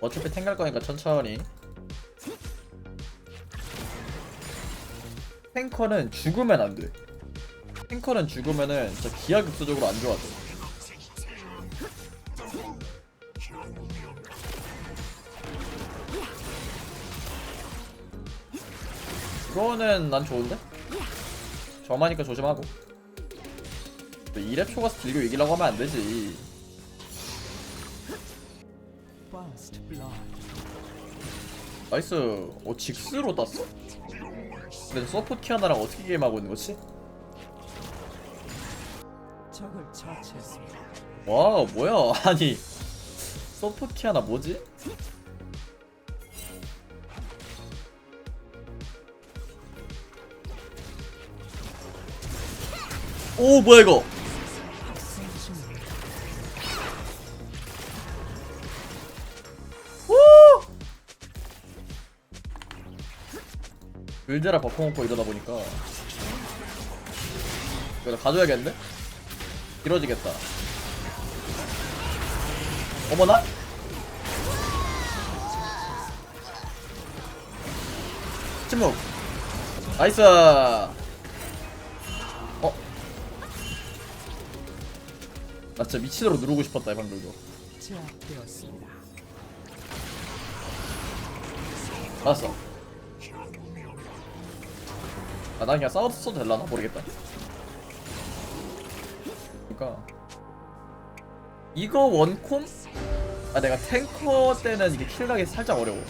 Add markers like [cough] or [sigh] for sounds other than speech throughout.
어차피 탱갈 거니까 천천히. 탱커는 죽으면 안 돼. 탱커는 죽으면은 진짜 기하급수적으로 안 좋아져. 이거는 난 좋은데? 저마니까 조심하고. 또 2렙 초가서 들고 이기려고 하면 안 되지. 나이스. 어, 직스로 땄어? 근데 서포트 키아나랑 어떻게 게임하고 있는 거지? 적을 처치했습니다. 와, 뭐야. [laughs] 아니. 서포트 키아나 뭐지? 오, 뭐야, 이거. 을드라 버퍼 먹고 이러다 보니까 이거 나 가져야겠는데? 길어지겠다 어머나? 침묵 나이스 어? 나 진짜 미치도록 누르고 싶었다 이 방금 이거 제압되었습니다. 알았어 아, 난 그냥 싸웠어도 될라나? 모르겠다 그니까 이거 원콤? 아 내가 탱커 때는 이게 킬각이 살짝 어려워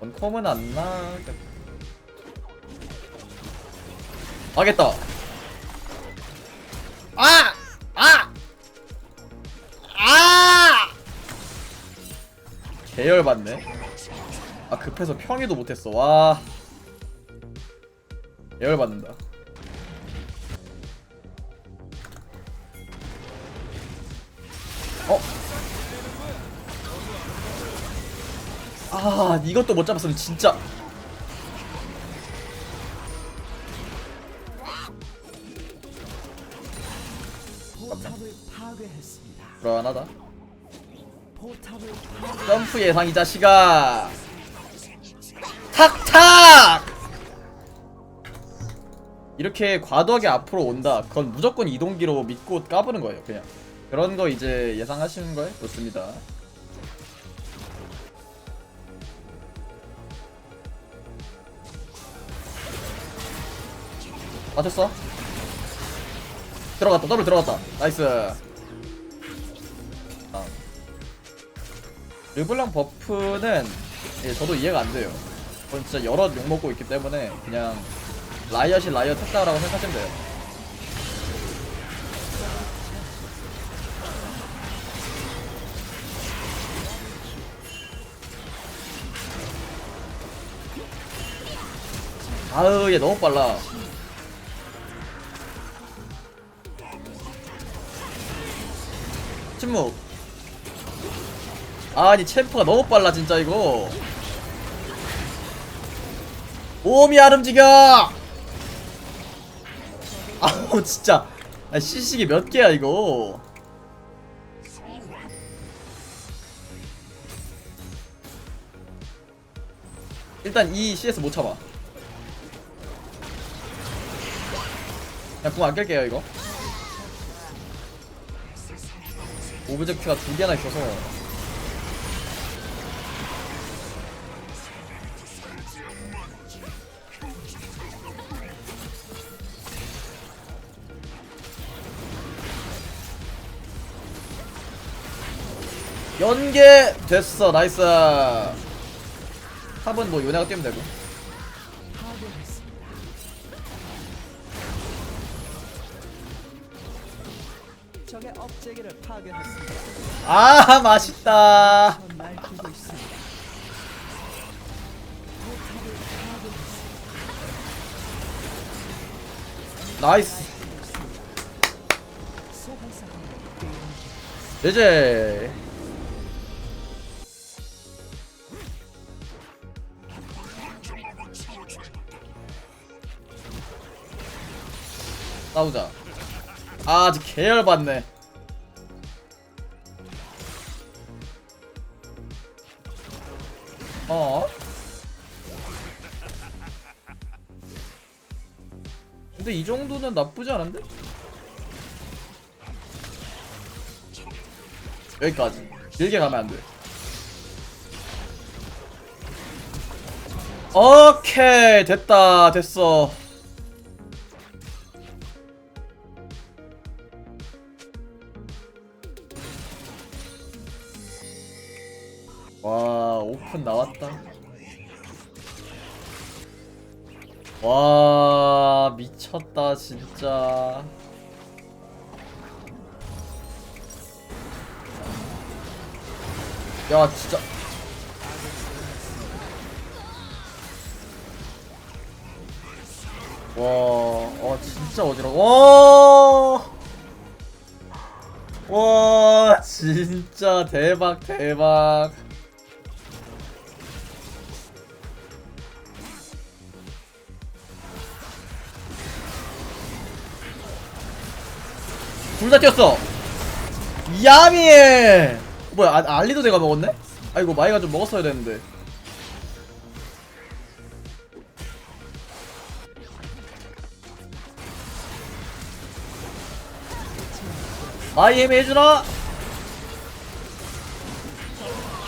원콤은 안 나... 하겠다 아! 아! 아! 계열 받네 아 급해서 평이도 못했어 와 계열 받는다 어? 아 이것도 못 잡았으면 진짜. 불안하다. 점프 예상 이 자식아 탁탁 이렇게 과도하게 앞으로 온다 그건 무조건 이동기로 믿고 까부는 거예요 그냥 그런 거 이제 예상하시는 거예요? 좋습니다 맞췄어? 들어갔다 더블 들어갔다 나이스 아. 르블랑 버프는 예, 저도 이해가 안 돼요. 그건 진짜 여러 욕 먹고 있기 때문에 그냥 라이엇이 라이엇 했다라고 생각하시면 돼요. 아으 얘 너무 빨라. 침묵. 아니 챔프가 너무 빨라 진짜 이거 몸이 안 움직여! [laughs] 아우 진짜. 아, 시식이 몇 개야 이거? 일단 이 CS 못 참아. 궁 아낄게요 이거. 오브젝트가 두 개나 있어서 연계 됐어. 나이스. 탑은 뭐 요네가 뛰면 되고. 아 [laughs] 맛있다. 나이스. 이제 싸우자. 아 아직 계열받네. 어? 근데 이 정도는 나쁘지 않은데? 여기까지. 길게 가면 안돼. 오케이. 됐다. 됐어 와 오픈 나왔다 와 미쳤다 진짜 야 진짜 와, 어 진짜 어지러워. 와, 와, 진짜 대박 대박. 둘 다 뛰었어. 야미. 뭐야, 아, 알리도 내가 먹었네? 아이고 마이가 좀 먹었어야 되는데. 아이엠 해주나?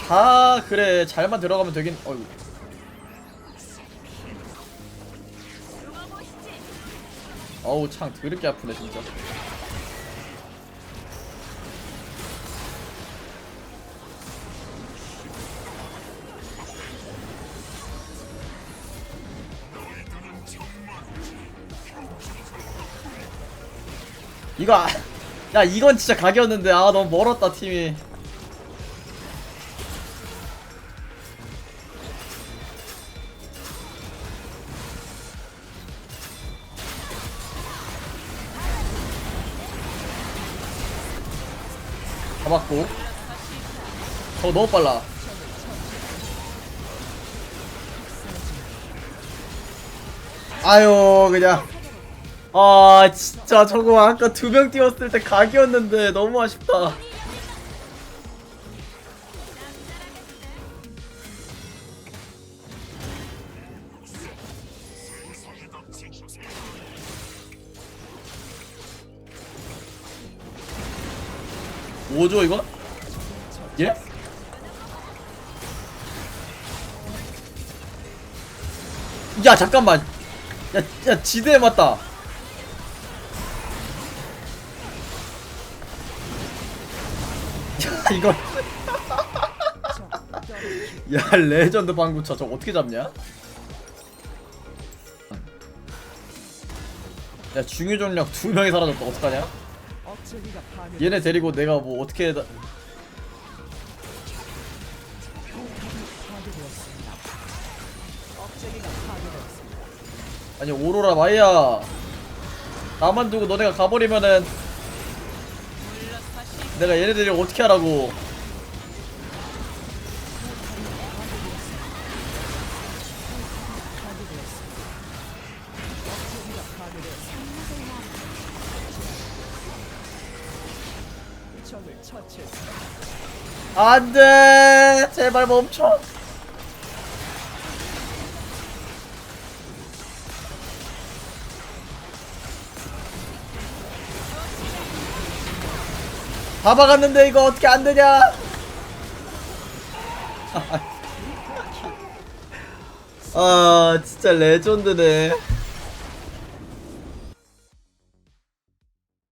아 그래 잘만 들어가면 되긴 어이구 어우 창 더럽게 아프네 진짜 이거 아, 야 이건 진짜 각이었는데. 아 너무 멀었다 팀이. 잡았고. 저 너무 빨라. 아유 그냥 아 진짜 저거 아까 두 명 뛰었을 때 각이었는데 너무 아쉽다 뭐죠 이거? 예? 야 잠깐만 야, 야 지대에 맞다 이거 야 레전드 방구차 저거 어떻게 잡냐? 야 중유 전력 두 명이 사라졌다 어떡하냐? 얘네 데리고 내가 뭐 어떻게 해다... 아니 오로라 마이야 나만 두고 너네가 가버리면은 내가 얘네 데리고 어떻게 하라고. 파괴되었습니 다 박았는데 이거 어떻게 안 되냐? [laughs] 아 진짜 레전드네